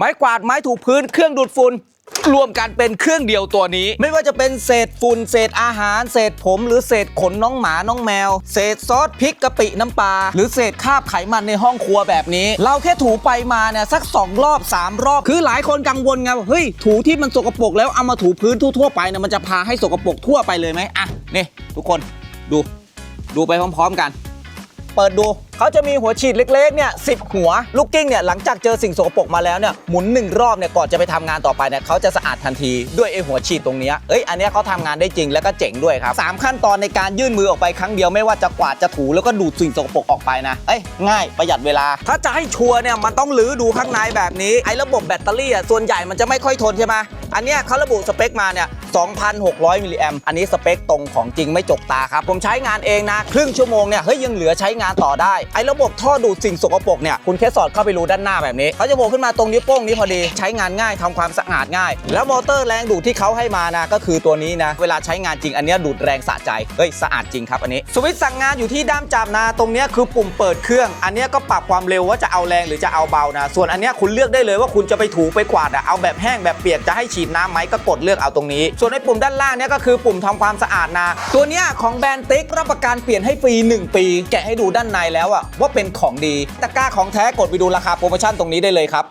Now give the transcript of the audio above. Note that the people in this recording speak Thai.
ไม้กวาดไม้ถูพื้นเครื่องดูดฝุ่นรวมกันเป็นเครื่องเดียวตัวนี้ ไม่ว่าจะเป็นเศษฝุ่นเศษอาหาร เศษผมหรือเศษขนน้องหมาน้องแมว เศษซอสพริกกะปิน้ำปลาหรือเศษคราบไขมันในห้องครัวแบบนี้ เราแค่ถูไปมาเนี่ยสัก 2 รอบ 3 รอบ คือหลายคนกังวลไงว่าเฮ้ยถูที่มันสกปรกแล้วเอามาถูพื้นทั่วๆไปเนี่ยมันจะพาให้สกปรกทั่วไปเลยไหมอะนี่ทุกคนดู ดูไปพร้อม ๆ กัน เปิดดู เขาจะมีหัวฉีดเล็กๆเนี่ยสิหัวลูกกิ้งเนี่ยหลังจากเจอสิ่งสกปรกมาแล้วเนี่ยหมุนหนึ่งรอบเนี่ยก่อนจะไปทำงานต่อไปเนี่ยเขาจะสะอาดทันทีด้วยไอหัวฉีดตรงนี้เอ้ยอันนี้เขาทำงานได้จริงแล้วก็เจ๋งด้วยครับสามขั้นตอนในการยื่นมือออกไปครั้งเดียวไม่ว่าจะกวาดจะถูแล้วก็ดูดสิ่งสกปรกออกไปนะเอ้ยง่ายประหยัดเวลา ถ้าจะให้ชัวร์เนี่ยมันต้องลื้อดูข้างในแบบนี้ไอ้ระบบแบตเตอรี่อะส่วนใหญ่มันจะไม่ค่อยทนใช่ไหมอันเนี้ยเขาระบุสเปคมาเนี่ย2,600 มิลลิแอมอันนี้สเปคตรงของจริงไม่จกตาครับ ผมใช้งานเองนะ ครึ่งชั่วโมงเนี่ย เฮ้ย ยังเหลือใช้งานต่อได้ไอ้ระบบท่อดูดสิ่งสกปรกเนี่ยคุณแค่สอดเข้าไปรูด้านหน้าแบบนี้เขาจะโผล่ขึ้นมาตรงนิ้วโป้งนี้พอดีใช้งานง่ายทำความสะอาดง่าย แล้วมอเตอร์แรงดูดที่เขาให้มานะก็คือตัวนี้นะเวลาใช้งานจริงอันนี้ดูดแรงสะใจเฮ้ยสะอาดจริงครับอันนี้สวิตช์สั่งงานอยู่ที่ด้ามจับนะตรงเนี้ยคือปุ่มเปิดเครื่อง อันนี้ก็ปรับความเร็วว่าจะเอาแรงหรือจะเอาเบานะ ส่วนอันนี้คุณเลือกได้เลยว่าคุณจะไปถูไปกวาดอะเอาแบบแห้งแบบเปียกจะให้ฉีดน้ำไหมก็กดเลือกเอาตรงนี้ ส่วนในปุ่มด้านล่างเนี่ยก็คือปุ่มทำความสะอาดนะ ตัวเนี้ยของแบรนด์ติ๊กรับประกันเปลี่ยนให้ฟรี1 ปี แกะให้ดูด้านในแล้วอะว่าเป็นของดีตะกร้าของแท้กดไปดูราคาโปรโมชั่นตรงนี้ได้เลยครับ